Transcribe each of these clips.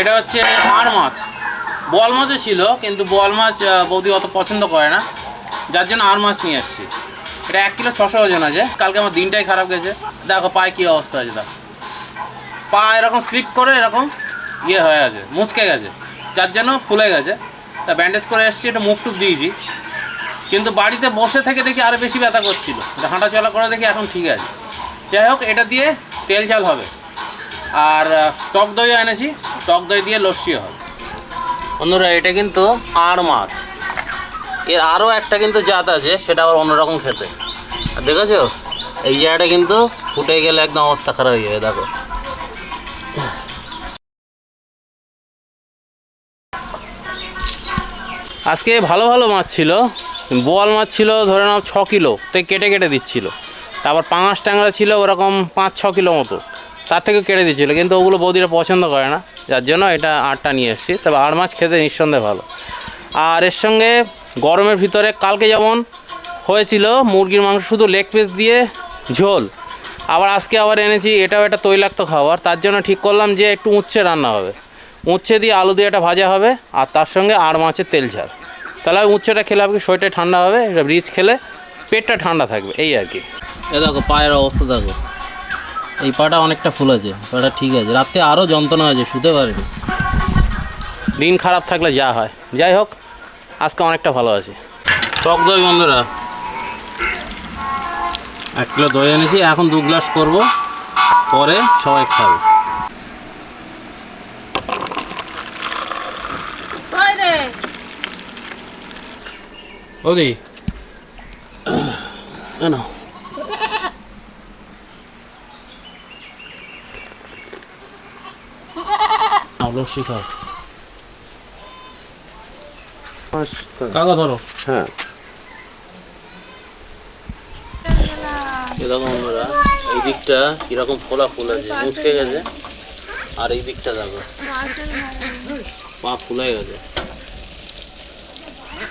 এটা হচ্ছে আর মাছ। বল মাছও ছিল, কিন্তু বল মাছ বৌদি অত পছন্দ করে না। যার জন্য আর মাছ নিয়ে আসছি। এটা এক কিলো ছশো ওজন আছে। কালকে আমার দিনটাই খারাপ গেছে। দেখো পায়ে কী অবস্থা আছে, দেখো। পা এরকম স্লিপ করে এরকম ইয়ে হয়ে আছে মুচকে গেছে। যার জন্য ফুলে গেছে। তা ব্যান্ডেজ করে এসেছি একটু মুখ টুক দিয়েছি। কিন্তু বাড়িতে বসে থেকে দেখি আরও বেশি ব্যথা করছিল। হাঁটা চলা করে দেখি এখন ঠিক আছে। যাই হোক, এটা দিয়ে তেল ঝাল হবে। আর টক দই এনেছি। টক দই দিয়ে লস্যি হবে বন্ধুরা, এটা কিন্তু আর মাছ। এর আরও একটা কিন্তু জাত আছে, সেটা আবার অন্যরকম খেতে। আর দেখেছ? এই জায়গাটা কিন্তু ফুটে গেলে একদম অবস্থা খারাপ হয়ে যাবে, দেখো। আজকে ভালো ভালো মাছ ছিল। বোয়াল মাছ ছিল, ধরে নাও ছ কিলো। তাই কেটে কেটে দিচ্ছিল। তারপর পাঁচ ট্যাংরা ছিল ওরকম পাঁচ ছ কিলো মতো। তার থেকে কেটে দিচ্ছিল কিন্তু ওগুলো বৌদিরা পছন্দ করে না। যার জন্য এটা আটটা নিয়ে এসেছি। তবে আড় মাছ খেতে নিঃসন্দেহে ভালো। আর এর সঙ্গে গরমের ভিতরে কালকে যেমন হয়েছিল মুরগির মাংস, শুধু লেগ পিস দিয়ে ঝোল। আবার আজকে আবার এনেছি, এটাও একটা তৈলাক্ত খাবার। তার জন্য ঠিক করলাম যে একটু উচ্ছে রান্না হবে। উচ্ছে দিয়ে আলু দিয়ে একটা ভাজা হবে, আর তার সঙ্গে আর মাছের তেল ঝাল। তাহলে উচ্ছেটা খেলে আপনি শরীরটা ঠান্ডা হবে এটা রিচ খেলে পেটটা ঠান্ডা থাকবে, এই আর কি। এ দেখো, পায়ের অবস্থা দেখো। এই পাটা অনেকটা ফুল আছে পাটা ঠিক আছে। রাত্রে আরও যন্ত্রণা আছে শুতে পারিনি। দিন খারাপ থাকলে যা হয়। যাই হোক আজকে অনেকটা ভালো আছে। টক দই বন্ধুরা। এক কিলো দই এনেছি এখন দু গ্লাস করব পরে সবাই খাবে। ওদি না লস্যি খাও কাকা ধরো। হ্যাঁ। এরকম আমরা এই দিকটা কীরকম ফোলা ফুল আছে মুচকে গেছে আর এই দিকটা দেখো। পা ফুলে গেছে।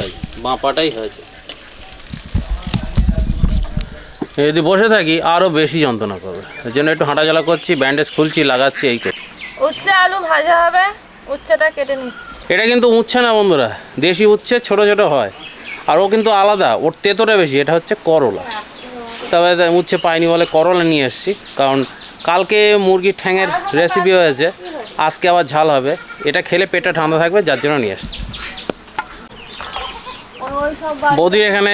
এই, বাঁ পাটাই হয়েছে যদি বসে থাকি আরও বেশি যন্ত্রণা করবে। এর জন্য একটু হাঁটাচলা করছি ব্যান্ডেজ খুলছি লাগাচ্ছি এই করে উচ্ছে আলু ভাজা হবে উচ্ছেটা কেটে নিচ্ছি। এটা কিন্তু উচ্ছে না বন্ধুরা দেশি উচ্ছে ছোট ছোট হয়। আর ও কিন্তু আলাদা ওর তেতোটা বেশি এটা হচ্ছে করলা। তবে উচ্ছে পাইনি বলে করলা নিয়ে এসেছি কারণ কালকে মুরগির ঠ্যাঙের রেসিপি হয়েছে আজকে আবার ঝাল হবে। এটা খেলে পেটটা ঠান্ডা থাকবে যার জন্য নিয়ে এসছি। বৌদি এখানে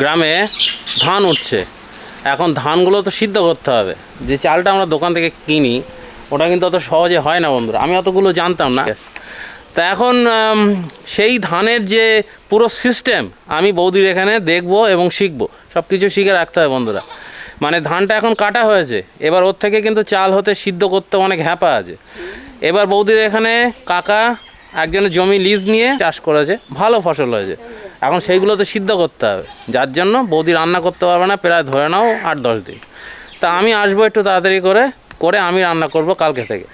গ্রামে ধান উঠছে। এখন ধানগুলো তো সিদ্ধ করতে হবে। যে চালটা আমরা দোকান থেকে কিনি ওটা কিন্তু অত সহজে হয় না, বন্ধুরা। আমি অতগুলো জানতাম না। তা এখন সেই ধানের যে পুরো সিস্টেম আমি বৌদির এখানে দেখব এবং শিখব। সব কিছু শিখে রাখতে হয় বন্ধুরা। মানে ধানটা এখন কাটা হয়েছে। এবার ওর থেকে কিন্তু চাল হতে সিদ্ধ করতে অনেক হ্যাপা আছে। এবার বৌদির এখানে কাকা একজনের জমি লিজ নিয়ে চাষ করেছে। ভালো ফসল হয়েছে। এখন সেইগুলো তো সিদ্ধ করতে হবে। যার জন্য বৌদি রান্না করতে পারবে না, প্রায় ধরে নাও আট দশ দিন। তা আমি আসব একটু তাড়াতাড়ি করে। করে আমি রান্না করব কালকে থেকে।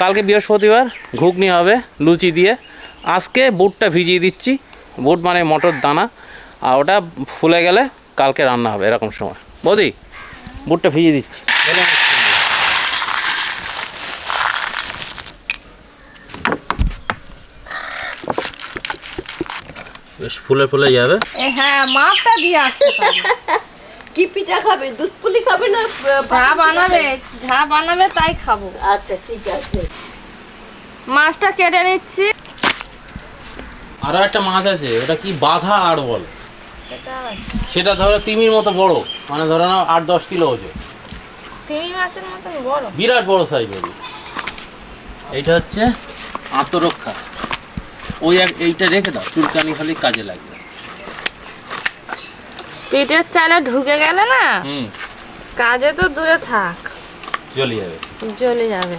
কালকে বৃহস্পতিবার ঘুগনি হবে, লুচি দিয়ে। আজকে বুটটা ভিজিয়ে দিচ্ছি। বুট মানে মটর দানা। আর ওটা ফুলে গেলে কালকে রান্না হবে এরকম সময়। বৌদি, বুটটা ভিজিয়ে দিচ্ছি। বেশ ফুলে ফুলে যাবে। হ্যাঁ মাপটা দিয়ে আসতে কি পিঠা খাবে? দুধ পুলি খাবে না যা বানাবে যা বানাবে তাই খাব। আচ্ছা ঠিক আছে। মাছটা কেটে নিচ্ছি। আরও একটা মাছ আছে ওটা কি বাঘা আর বলে? সেটা সেটা ধরো তিমির মতো বড় মানে ধরো না আট দশ কিলো ওজন। তিমি মাছের মতন বড়? বিরাট বড় সাইজ হবে এইটা হচ্ছে আত্মরক্ষা। ওই এক এইটা রেখে দাও চুলকানি খালি কাজে লাগবে। পেটের চালা ঢুকে গেলে না কাজে তো দূরে থাক। জ্বলে যাবে। জ্বলে যাবে।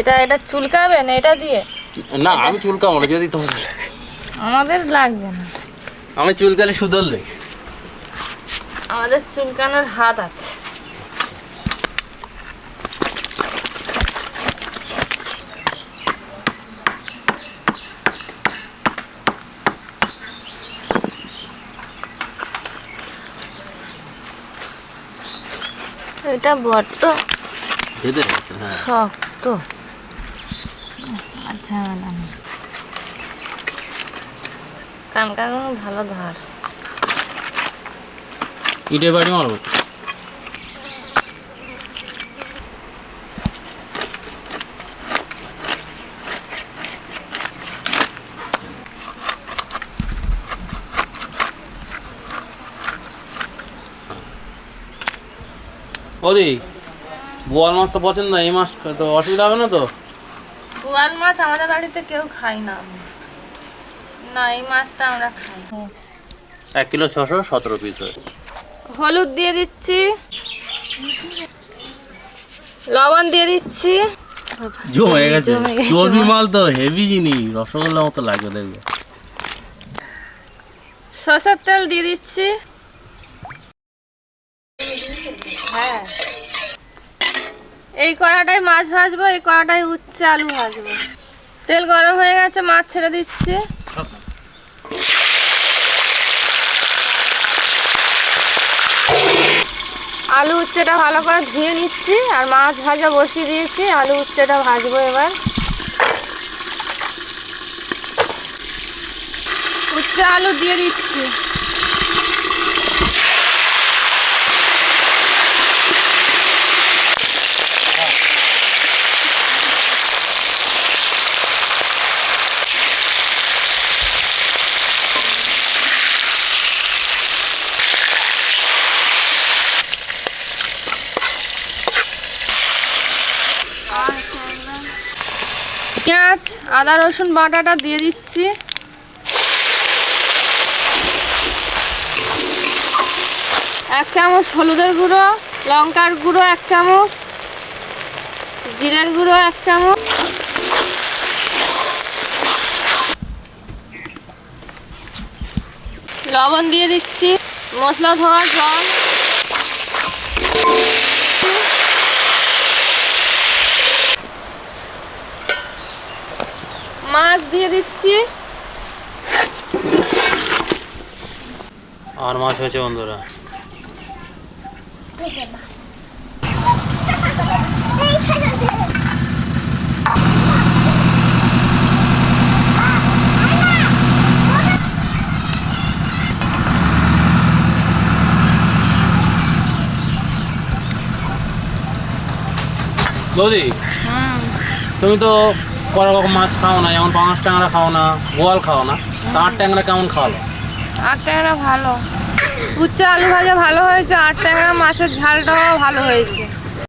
এটা এটা চুলকাবে না এটা দিয়ে? না আমি চুলকাবো না যদি তোমার আমাদের লাগবে না। আমি চুলকালে সুদল দেখ আমাদের চুলকানোর হাত আছে। এটা বড্ড হ্যাঁ। শক্ত। আচ্ছা মানে নেই কানকাগুলো ভালো ধর। ইটে বাড়ি মারবো? ওদি বোয়াল মাছ তো পছন্দ এই মাছ তো অসুবিধা হবে না তো? বোয়াল মাছ আমাদের বাড়িতে কেউ খায় না। না এই মাছটা আমরা খাই। এক কিলো ছশো সতেরো পিস হয়েছে। হলুদ দিয়ে দিচ্ছি। লবণ দিয়ে দিচ্ছি। জমে গেছে জমে গেছে। চর্বি মাল তো হেভি জিনিস রসগোল্লা মতো লাগবে দেখবে। সরষের তেল দিয়ে দিচ্ছি। হ্যাঁ। এই কড়াটায় মাছ ভাজবো, এই কড়াটায় উচ্ছে আলু ভাজবো। তেল গরম হয়ে গেছে, মাছ ছেড়ে দিচ্ছি। আলু উচ্ছেটা ভালো করে ধুয়ে নিচ্ছি, আর মাছ ভাজা বসিয়ে দিয়েছি, আলু উচ্ছেটা ভাজবো এবার। উচ্ছে আলু দিয়ে দিচ্ছি। আদা, রসুন বাটাটা দিয়ে দিচ্ছি। এক চামচ হলুদের গুঁড়ো, লঙ্কার গুঁড়ো এক চামচ, জিরের গুঁড়ো এক চামচ। লবণ দিয়ে দিচ্ছি, মশলা ধোয়া জল মাছ দিয়ে দিচ্ছি। আর মাছ হয়েছে বন্ধুরা। বৌদি তুমি তো রকম মাছ খাও না, যেমন পাঁচ ট্যাংরা খাও না, গোয়াল খাও না তার ট্যাংরা কেমন খাওয়ালো? আট ট্যাংরা ভালো। উচ্চ আলু ভাজা ভালো হয়েছে, আট ট্যাংরা মাছের ঝালটাও ভালো হয়েছে।